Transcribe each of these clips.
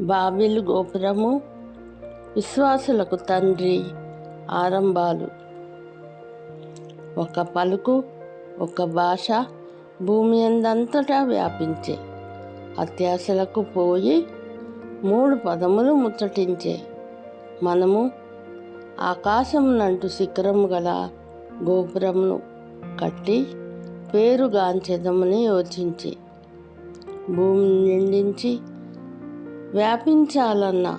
బాబిలు గోపురము విశ్వాసులకు తండ్రి ఆరంభాలు. ఒక పలుకు ఒక భాష భూమి అందంతటా వ్యాపించే. అత్యాశలకు పోయి మూడు పదములు ముచ్చటించే. మనము ఆకాశమునంటు శిఖరము గల గోపురమును కట్టి పేరుగాంచెదమని యోచించి. భూమిని నిండించి వ్యాపించాలన్న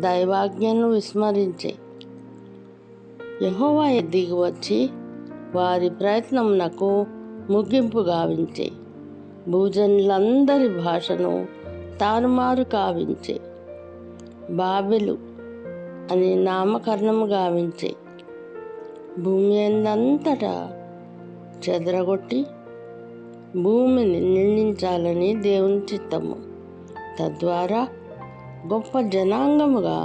దైవాజ్ఞను విస్మరించే. యహోవా దిగి వచ్చి వారి ప్రయత్నంనకు ముగింపు గావించే. భూజనులందరి భాషను తారుమారు కావించే. బాబెలు అని నామకరణము గావించే. భూమి అందంతటా చెదరగొట్టి భూమిని నిండించాలని దేవుని చిత్తము. తద్వారా గొప్ప జనాంగముగా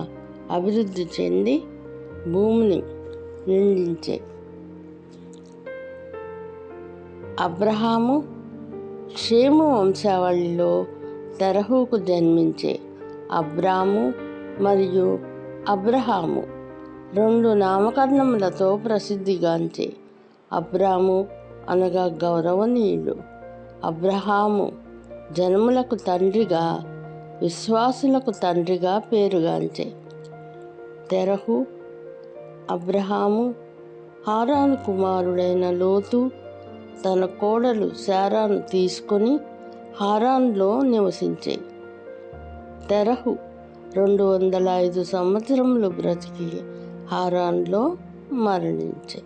అభివృద్ధి చెంది భూమిని నిందించే అబ్రహాము క్షేమ వంశావళిలో తెరహుకు జన్మించే అబ్రాము మరియు అబ్రహాము రెండు నామకరణములతో ప్రసిద్ధిగాంచే అబ్రాము అనగా గౌరవనీయుడు అబ్రహాము జనములకు తండ్రిగా విశ్వాసులకు తండ్రిగా పేరుగాంచే తెరహు అబ్రహాము హారాను కుమారుడైన లోతు తన కోడలు శారాను తీసుకొని హారాన్లో నివసించే. తెరహు రెండు వందల ఐదు సంవత్సరములు బ్రతికి హారాన్లో మరణించే.